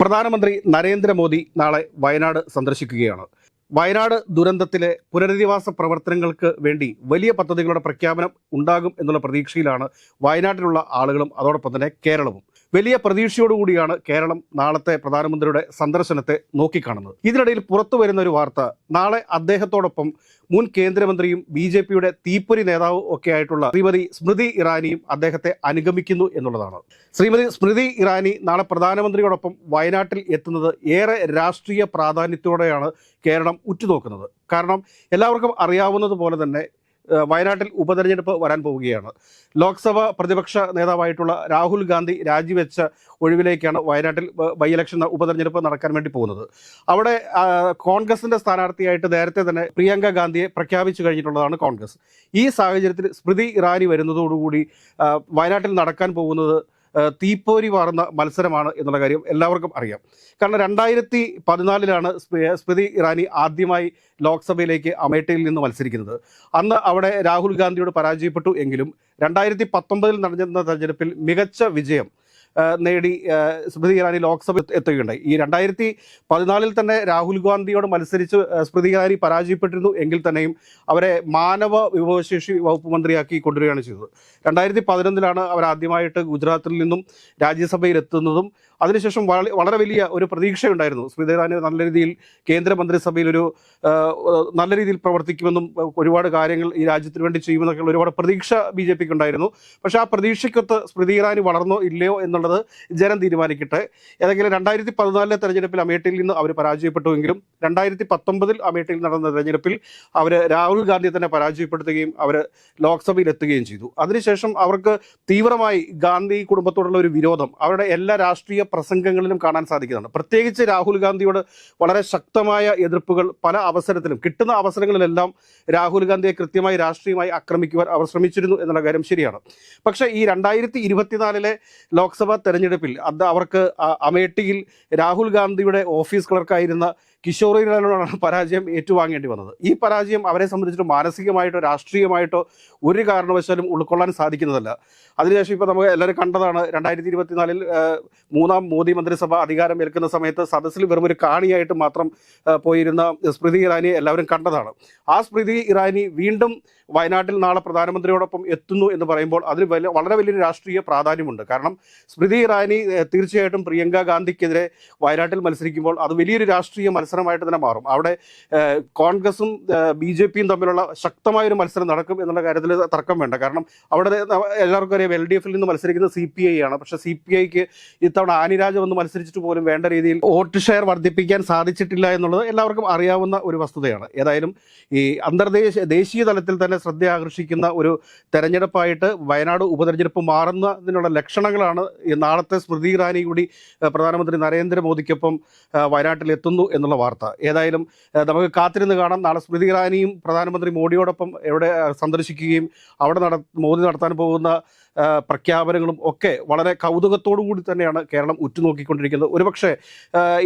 പ്രധാനമന്ത്രി നരേന്ദ്രമോദി നാളെ വയനാട് സന്ദർശിക്കുകയാണ്. വയനാട് ദുരന്തത്തിലെ പുനരധിവാസ പ്രവർത്തനങ്ങൾക്ക് വേണ്ടി വലിയ പദ്ധതികളുടെ പ്രഖ്യാപനം ഉണ്ടാകും എന്നുള്ള പ്രതീക്ഷയിലാണ് വയനാട്ടിലുള്ള ആളുകളും അതോടൊപ്പം തന്നെ കേരളവും. വലിയ പ്രതീക്ഷയോടുകൂടിയാണ് കേരളം നാളത്തെ പ്രധാനമന്ത്രിയുടെ സന്ദർശനത്തെ നോക്കിക്കാണുന്നത്. ഇതിനിടയിൽ പുറത്തു വരുന്ന ഒരു വാർത്ത നാളെ അദ്ദേഹത്തോടൊപ്പം മുൻ കേന്ദ്രമന്ത്രിയും ബി ജെ പിയുടെ തീപ്പൊരി നേതാവും ഒക്കെ ആയിട്ടുള്ള ശ്രീമതി സ്മൃതി ഇറാനിയും അദ്ദേഹത്തെ അനുഗമിക്കുന്നു എന്നുള്ളതാണ്. ശ്രീമതി സ്മൃതി ഇറാനി നാളെ പ്രധാനമന്ത്രിയോടൊപ്പം വയനാട്ടിൽ എത്തുന്നത് ഏറെ രാഷ്ട്രീയ പ്രാധാന്യത്തോടെയാണ് കേരളം ഉറ്റുനോക്കുന്നത്. കാരണം എല്ലാവർക്കും അറിയാവുന്നത് പോലെ തന്നെ വയനാട്ടിൽ ഉപതെരഞ്ഞെടുപ്പ് വരാൻ പോവുകയാണ്. ലോക്സഭ പ്രതിപക്ഷ നേതാവായിട്ടുള്ള രാഹുൽ ഗാന്ധി രാജിവെച്ച ഒഴിവിലേക്കാണ് വയനാട്ടിൽ ബ- ഇലക്ഷൻ ഉപതെരഞ്ഞെടുപ്പ് നടക്കാൻ വേണ്ടി പോകുന്നത്. അവിടെ കോൺഗ്രസിന്റെ സ്ഥാനാർത്ഥിയായിട്ട് നേരത്തെ തന്നെ പ്രിയങ്ക ഗാന്ധിയെ പ്രഖ്യാപിച്ചു കഴിഞ്ഞിട്ടുള്ളതാണ് കോൺഗ്രസ്. ഈ സാഹചര്യത്തിൽ സ്മൃതി ഇറാനി വരുന്നതോടുകൂടി വയനാട്ടിൽ നടക്കാൻ പോകുന്നത് തീപ്പോരി വാർന്ന മത്സരമാണ് എന്നുള്ള കാര്യം എല്ലാവർക്കും അറിയാം. കാരണം രണ്ടായിരത്തി പതിനാലിലാണ് സ്മൃ- സ്മൃതി ഇറാനി ആദ്യമായി ലോക്സഭയിലേക്ക് അമേഠിയിൽ നിന്ന് മത്സരിക്കുന്നത്. അന്ന് അവിടെ രാഹുൽ ഗാന്ധിയോട് പരാജയപ്പെട്ടു എങ്കിലും രണ്ടായിരത്തി പത്തൊമ്പതിൽ നടന്നിരുന്ന തെരഞ്ഞെടുപ്പിൽ മികച്ച വിജയം നേടി സ്മൃതി ഇറാനി ലോക്സഭ എത്തുകയുണ്ടായി. ഈ രണ്ടായിരത്തി പതിനാലിൽ തന്നെ രാഹുൽ ഗാന്ധിയോട് മത്സരിച്ച് സ്മൃതി ഇറാനി പരാജയപ്പെട്ടിരുന്നു. എങ്കിൽ തന്നെയും അവരെ മാനവ വിഭവശേഷി വകുപ്പ് മന്ത്രിയാക്കി കൊണ്ടുവരികയാണ് ചെയ്തത്. രണ്ടായിരത്തി പതിനൊന്നിലാണ് അവർ ആദ്യമായിട്ട് ഗുജറാത്തിൽ നിന്നും രാജ്യസഭയിൽ എത്തുന്നതും അതിനുശേഷം വളരെ വലിയ ഒരു പ്രതീക്ഷയുണ്ടായിരുന്നു. സ്മൃതി ഇറാനി നല്ല രീതിയിൽ കേന്ദ്രമന്ത്രിസഭയിൽ ഒരു നല്ല രീതിയിൽ പ്രവർത്തിക്കുമെന്നും ഒരുപാട് കാര്യങ്ങൾ ഈ രാജ്യത്തിന് വേണ്ടി ചെയ്യുമെന്നൊക്കെയുള്ള ഒരുപാട് പ്രതീക്ഷ ബി ജെ പിക്ക് ഉണ്ടായിരുന്നു. പക്ഷേ ആ പ്രതീക്ഷയ്ക്കൊത്ത് സ്മൃതി ഇറാനി വളർന്നോ ഇല്ലയോ എന്നുള്ളത് ജനം തീരുമാനിക്കട്ടെ. ഏതെങ്കിലും രണ്ടായിരത്തി പതിനാലിലെ തെരഞ്ഞെടുപ്പിൽ അമേഠിയിൽ നിന്ന് അവർ പരാജയപ്പെട്ടുവെങ്കിലും രണ്ടായിരത്തി പത്തൊമ്പതിൽ അമേഠിയിൽ നടന്ന തെരഞ്ഞെടുപ്പിൽ അവർ രാഹുൽ ഗാന്ധിയെ തന്നെ പരാജയപ്പെടുത്തുകയും അവർ ലോക്സഭയിൽ എത്തുകയും ചെയ്തു. അതിനുശേഷം അവർക്ക് തീവ്രമായി ഗാന്ധി കുടുംബത്തോടുള്ള ഒരു വിരോധം അവരുടെ എല്ലാ രാഷ്ട്രീയ പ്രസംഗങ്ങളിലും കാണാൻ സാധിക്കുന്നുണ്ട് പ്രത്യേകിച്ച് രാഹുൽ ഗാന്ധിയോട് വളരെ ശക്തമായ എതിർപ്പുകൾ പല അവസരത്തിലും കിട്ടുന്ന അവസരങ്ങളിലെല്ലാം രാഹുൽ ഗാന്ധിയെ കൃത്യമായി രാഷ്ട്രീയമായി ആക്രമിക്കുവാൻ അവർ ശ്രമിച്ചിരുന്നു എന്നുള്ള കാര്യം ശരിയാണ്. പക്ഷേ ഈ രണ്ടായിരത്തി ഇരുപത്തിനാലിലെ ലോക്സഭാ തെരഞ്ഞെടുപ്പിൽ അത് അവർക്ക് അമേഠിയിൽ രാഹുൽ ഗാന്ധിയുടെ ഓഫീസ് ക്ലർക്കായിരുന്ന കിഷോറിനോടാണ് പരാജയം ഏറ്റുവാങ്ങേണ്ടി വന്നത്. ഈ പരാജയം അവരെ സംബന്ധിച്ചിട്ട് മാനസികമായിട്ടോ രാഷ്ട്രീയമായിട്ടോ ഒരു കാരണവശാലും ഉൾക്കൊള്ളാൻ സാധിക്കുന്നതല്ല. അതിനുശേഷം ഇപ്പോൾ നമുക്ക് എല്ലാവരും കണ്ടതാണ് രണ്ടായിരത്തി ഇരുപത്തിനാലിൽ മൂന്നാം മോദി മന്ത്രിസഭ അധികാരം ഏൽക്കുന്ന സമയത്ത് സദസ്സിൽ വെറും ഒരു കാണിയായിട്ട് മാത്രം പോയിരുന്ന സ്മൃതി ഇറാനി എല്ലാവരും കണ്ടതാണ്. ആ സ്മൃതി ഇറാനി വീണ്ടും വയനാട്ടിൽ നാളെ പ്രധാനമന്ത്രിയോടൊപ്പം എത്തുന്നു എന്ന് പറയുമ്പോൾ അതിന് വളരെ വലിയൊരു രാഷ്ട്രീയ പ്രാധാന്യമുണ്ട്. കാരണം സ്മൃതി ഇറാനി തീർച്ചയായിട്ടും പ്രിയങ്ക ഗാന്ധിക്കെതിരെ വയനാട്ടിൽ മത്സരിക്കുമ്പോൾ അത് വലിയൊരു രാഷ്ട്രീയ മത്സരമായിട്ട് തന്നെ മാറും. അവിടെ കോൺഗ്രസും ബി ജെ പിയും തമ്മിലുള്ള ശക്തമായൊരു മത്സരം നടക്കും എന്നുള്ള കാര്യത്തിൽ തർക്കം വേണ്ട. കാരണം അവിടെ എല്ലാവർക്കും അറിയാം എൽ ഡി എഫിൽ നിന്ന് മത്സരിക്കുന്ന സി പി ഐ ആണ്. പക്ഷേ സി പി ഐക്ക് ഇത്തവണ ആനിരാജ വന്ന് മത്സരിച്ചിട്ട് പോലും വേണ്ട രീതിയിൽ വോട്ട് ഷെയർ വർദ്ധിപ്പിക്കാൻ സാധിച്ചിട്ടില്ല എന്നുള്ളത് എല്ലാവർക്കും അറിയാവുന്ന ഒരു വസ്തുതയാണ്. ഏതായാലും ഈ അന്തർദേശീയ ദേശീയ തലത്തിൽ തന്നെ ശ്രദ്ധ ആകർഷിക്കുന്ന ഒരു തെരഞ്ഞെടുപ്പായിട്ട് വയനാട് ഉപതെരഞ്ഞെടുപ്പ് മാറുന്നതിനുള്ള ലക്ഷണങ്ങളാണ് നാളത്തെ സ്മൃതി ഇറാനി കൂടി പ്രധാനമന്ത്രി നരേന്ദ്രമോദിക്കൊപ്പം വയനാട്ടിൽ എത്തുന്നു എന്നുള്ള വാർത്ത. ഏതായാലും നമുക്ക് കാത്തിരുന്ന് കാണാം. നാളെ സ്മൃതി ഇറാനിയും പ്രധാനമന്ത്രി മോഡിയോടൊപ്പം എവിടെ സന്ദർശിക്കുകയും അവിടെ നട മോദി നടത്താൻ പോകുന്ന പ്രഖ്യാപനങ്ങളും ഒക്കെ വളരെ കൗതുകത്തോടു കൂടി തന്നെയാണ് കേരളം ഉറ്റുനോക്കിക്കൊണ്ടിരിക്കുന്നത്. ഒരുപക്ഷെ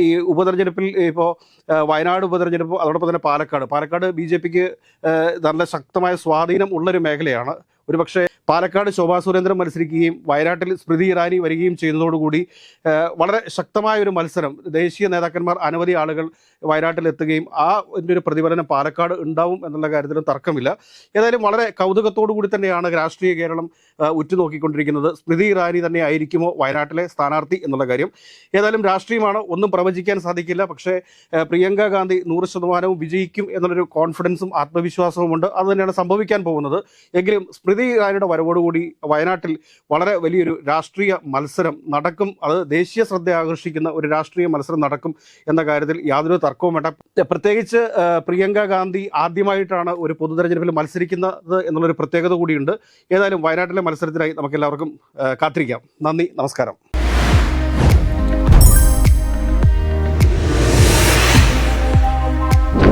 ഈ ഉപതെരഞ്ഞെടുപ്പിൽ ഇപ്പോൾ വയനാട് ഉപതെരഞ്ഞെടുപ്പ് അതോടൊപ്പം തന്നെ പാലക്കാട്. പാലക്കാട് ബി ജെ പിക്ക് നല്ല ശക്തമായ സ്വാധീനം ഉള്ളൊരു മേഖലയാണ്. ഒരുപക്ഷെ പാലക്കാട് ശോഭാ സുരേന്ദ്രൻ മത്സരിക്കുകയും വയനാട്ടിൽ സ്മൃതി ഇറാനി വരികയും ചെയ്യുന്നതോടുകൂടി വളരെ ശക്തമായ ഒരു മത്സരം ദേശീയ നേതാക്കന്മാർ അനവധി ആളുകൾ വയനാട്ടിൽ എത്തുകയും ആ ഒരു പ്രതിഫലനം പാലക്കാട് ഉണ്ടാവും എന്നുള്ള കാര്യത്തിലും തർക്കമില്ല. ഏതായാലും വളരെ കൗതുകത്തോടു കൂടി തന്നെയാണ് രാഷ്ട്രീയ കേരളം ഉറ്റുനോക്കിക്കൊണ്ടിരിക്കുന്നത്. സ്മൃതി ഇറാനി തന്നെ ആയിരിക്കുമോ വയനാട്ടിലെ സ്ഥാനാർത്ഥി എന്നുള്ള കാര്യം. ഏതായാലും രാഷ്ട്രീയമാണ് ഒന്നും പ്രവചിക്കാൻ സാധിക്കില്ല. പക്ഷേ പ്രിയങ്ക ഗാന്ധി നൂറ് ശതമാനവും വിജയിക്കും എന്നുള്ളൊരു കോൺഫിഡൻസും ആത്മവിശ്വാസവും ഉണ്ട് അത് തന്നെയാണ് സംഭവിക്കാൻ പോകുന്നത്. എങ്കിലും സ്മൃതി ഇറാനിയുടെ വരവോടുകൂടി വയനാട്ടിൽ വളരെ വലിയൊരു രാഷ്ട്രീയ മത്സരം നടക്കും. അത് ദേശീയ ശ്രദ്ധ ആകർഷിക്കുന്ന ഒരു രാഷ്ട്രീയ മത്സരം നടക്കും എന്ന കാര്യത്തിൽ യാതൊരു തർക്കവും വേണ്ട. പ്രത്യേകിച്ച് പ്രിയങ്ക ഗാന്ധി ആദ്യമായിട്ടാണ് ഒരു പൊതു തെരഞ്ഞെടുപ്പിൽ മത്സരിക്കുന്നത് എന്നുള്ളൊരു പ്രത്യേകത കൂടിയുണ്ട്. ഏതായാലും വയനാട്ടിലെ മത്സരത്തിനായി നമുക്കെല്ലാവർക്കും എല്ലാവർക്കും കാത്തിരിക്കാം. നന്ദി നമസ്കാരം.